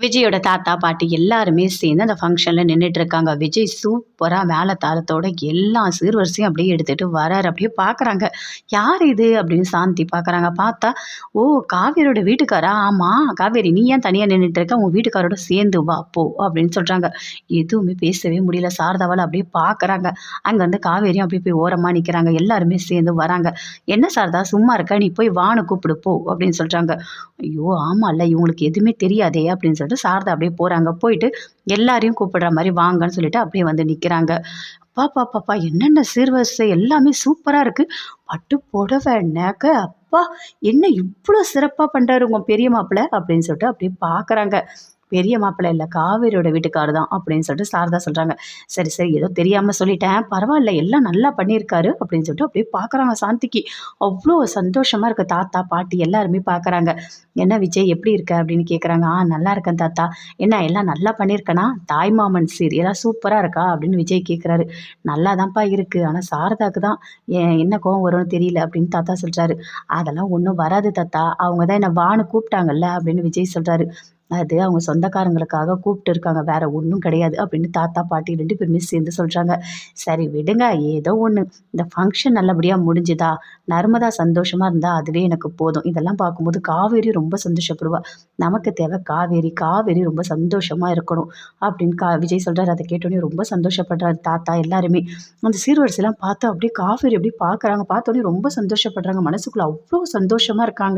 விஜயோட தாத்தா பாட்டி எல்லாருமே சேர்ந்து அந்த ஃபங்க்ஷனில் நின்றுட்டு இருக்காங்க. விஜய் சூப்பராக வேலை தாளத்தோட எல்லா சீர்வரிசையும் அப்படியே எடுத்துகிட்டு வராரு. அப்படியே பார்க்குறாங்க யார் இது? அப்படின்னு சாந்தி பார்க்குறாங்க பார்த்தா ஓ காவேரியோட வீட்டுக்காரா? ஆமாம் காவேரி நீ ஏன் தனியாக நின்றுட்டு இருக்க? உன் வீட்டுக்காரோட சேர்ந்து வா போ அப்படின்னு சொல்கிறாங்க எதுவுமே பேசவே முடியல. சாரதாவால் அப்படியே பார்க்குறாங்க அங்கே வந்து காவேரியும் அப்படியே போய் ஓரமாக நிற்கிறாங்க எல்லாருமே சேர்ந்து வராங்க. என்ன சாரதா சும்மா இருக்க? நீ போய் வானு கூப்பிடு போ அப்படின்னு சொல்கிறாங்க ஐயோ ஆமாம்ல இவங்களுக்கு எதுவுமே தெரியாதே அப்படின்னு சொல்லிட்டு சாரதா அப்படியே போகிறாங்க போயிட்டு எல்லாரையும் கூப்பிடுற மாதிரி வாங்கன்னு சொல்லிட்டு அப்படியே வந்து நிற்கிறாங்க பாப்பா பாப்பா என்னென்ன சீர்வரிசை எல்லாமே சூப்பராக இருக்குது பட்டு புடவை நகை அப்பா என்ன இவ்வளோ சிறப்பாக பண்ணுறாரு உங்கள் பெரிய மாப்பிள்ளை? அப்படின்னு சொல்லிட்டு அப்படியே பார்க்குறாங்க பெரிய மாப்பிள்ளை இல்லை காவேரியோட வீட்டுக்காரர் தான் அப்படின்னு சொல்லிட்டு சாரதா சொல்கிறாங்க சரி சரி ஏதோ தெரியாமல் சொல்லிட்டேன். பரவாயில்ல எல்லாம் நல்லா பண்ணியிருக்காரு அப்படின்னு சொல்லிட்டு அப்படியே பார்க்குறாங்க சாந்திக்கு. அவ்வளோ சந்தோஷமாக இருக்குது தாத்தா பாட்டி எல்லாருமே பார்க்குறாங்க என்ன விஜய் எப்படி இருக்க அப்படின்னு கேட்குறாங்க ஆ நல்லா இருக்கேன் தாத்தா. என்ன எல்லாம் நல்லா பண்ணியிருக்கேனா? தாய்மாமன் சீரியலாக சூப்பராக இருக்கா அப்படின்னு விஜய் கேட்குறாரு நல்லா தான்ப்பா இருக்குது ஆனால் சாரதாக்கு தான் என்ன கோவம் வரும்னு தெரியல அப்படின்னு தாத்தா சொல்கிறாரு அதெல்லாம் ஒன்றும் வராது தாத்தா. அவங்க தான் என்னை வான்னு கூப்பிட்டாங்கல்ல அப்படின்னு விஜய் சொல்கிறாரு அது அவங்க சொந்தக்காரங்களுக்காக கூப்பிட்டு இருக்காங்க. வேற ஒன்றும் கிடையாது அப்படின்னு தாத்தா பாட்டி ரெண்டு பேருமே சேர்ந்து சொல்கிறாங்க சரி விடுங்க. ஏதோ ஒன்று இந்த ஃபங்க்ஷன் நல்லபடியாக முடிஞ்சுதா? நர்மதா சந்தோஷமாக இருந்தால் அதுவே எனக்கு போதும். இதெல்லாம் பார்க்கும்போது காவேரி ரொம்ப சந்தோஷப்படுவா. நமக்கு தேவை காவேரி. காவேரி ரொம்ப சந்தோஷமாக இருக்கணும் அப்படின்னு கா விஜய் சொல்கிறார் அதை கேட்டோடனே ரொம்ப சந்தோஷப்படுறாரு தாத்தா எல்லாருமே. அந்த சீர்வரிசைலாம் பார்த்து அப்படியே காவேரி அப்படியே பார்க்குறாங்க. பார்த்தோன்னே ரொம்ப சந்தோஷப்படுறாங்க. மனசுக்குள்ளே அவ்வளோ சந்தோஷமாக இருக்காங்க.